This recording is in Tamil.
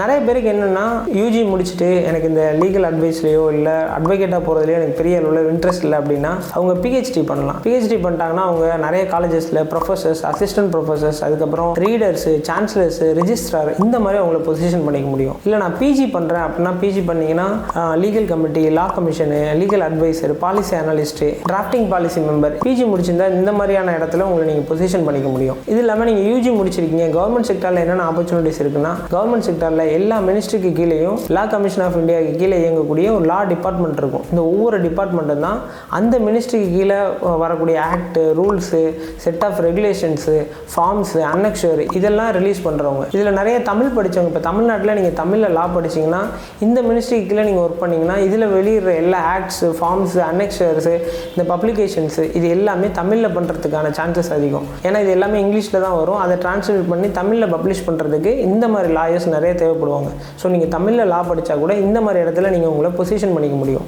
நிறைய பேருக்கு என்னென்னா யூஜி முடிச்சுட்டு எனக்கு இந்த லீகல் அட்வைஸ்லையோ இல்லை அட்வொகேட்டாக போகிறதுலையோ எனக்கு பெரிய அளவில் இன்ட்ரெஸ்ட் இல்லை அப்படின்னா அவங்க பிஹெச்டி பண்ணலாம். பிஹெச்டி பண்ணிட்டாங்கன்னா அவங்க நிறைய காலேஜஸில் ப்ரொஃபஸர்ஸ் அசிஸ்டன்ட் ப்ரொஃபஸர்ஸ் அதுக்கப்புறம் ரீடர்ஸு சான்சலர்ஸு ரிஜிஸ்ட்ரார் இந்த மாதிரி அவங்கள பொசிஷன் பண்ணிக்க முடியும். இல்லை நான் பிஜி பண்ணுறேன் அப்படின்னா பிஜி பண்ணிங்கன்னா legal committee law commission legal advisor policy analyst drafting policy member PG முடிச்சிருந்தா இந்த மாதிரியான இடத்துல உங்களை நீங்கள் பொசிஷன் பண்ணிக்க முடியும். இது இல்லாமல் நீங்கள் யூஜி முடிச்சிருக்கீங்க கவர்மெண்ட் செக்டரில் என்னென்ன ஆப்பர்ச்சுனிட்டிஸ் இருக்குன்னா கவர்மெண்ட் செக்டரில் எல்லா மினிஸ்ட்ரிக்கு கீழேயும் லா கமிஷன் ஆஃப் இந்தியாவுக்கு கீழே இயங்கக்கூடிய ஒரு லா டிபார்ட்மெண்ட் இருக்கும். இந்த ஒவ்வொரு டிபார்ட்மெண்ட்டும் தான் அந்த மினிஸ்ட்ரிக்கு கீழே வரக்கூடிய act rules set of regulations forms annexure இதெல்லாம் ரிலீஸ் பண்ணுறவங்க இதில் நிறைய தமிழ் படித்தவங்க இப்போ தமிழ்நாட்டில் நீங்கள் தமிழில் லா படிச்சீங்கன்னா இந்த மினிஸ்ட்ரிக்கு கீழே நீங்கள் ஒர்க் பண்ணீங்கன்னா இதில் வெளியிடுற எல்லா ஆக்ட்ஸு ஃபார்ம்ஸு அன்னெக்ஷர்ஸு இந்த பப்ளிகேஷன்ஸு இது எல்லாமே தமிழில் பண்ணுறதுக்கான சான்சஸ் அதிகம். ஏன்னா இது எல்லாமே இங்கிலீஷில் தான் வரும். அதை டிரான்ஸ்லேட் பண்ணி தமிழில் பப்ளிஷ் பண்ணுறதுக்கு இந்த மாதிரி லாயர்ஸ் நிறைய தேவைப்படுவாங்க. ஸோ நீங்கள் தமிழில் லா படித்தா கூட இந்த மாதிரி இடத்துல நீங்கள் உங்களை பொசிஷன் பண்ணிக்க முடியும்.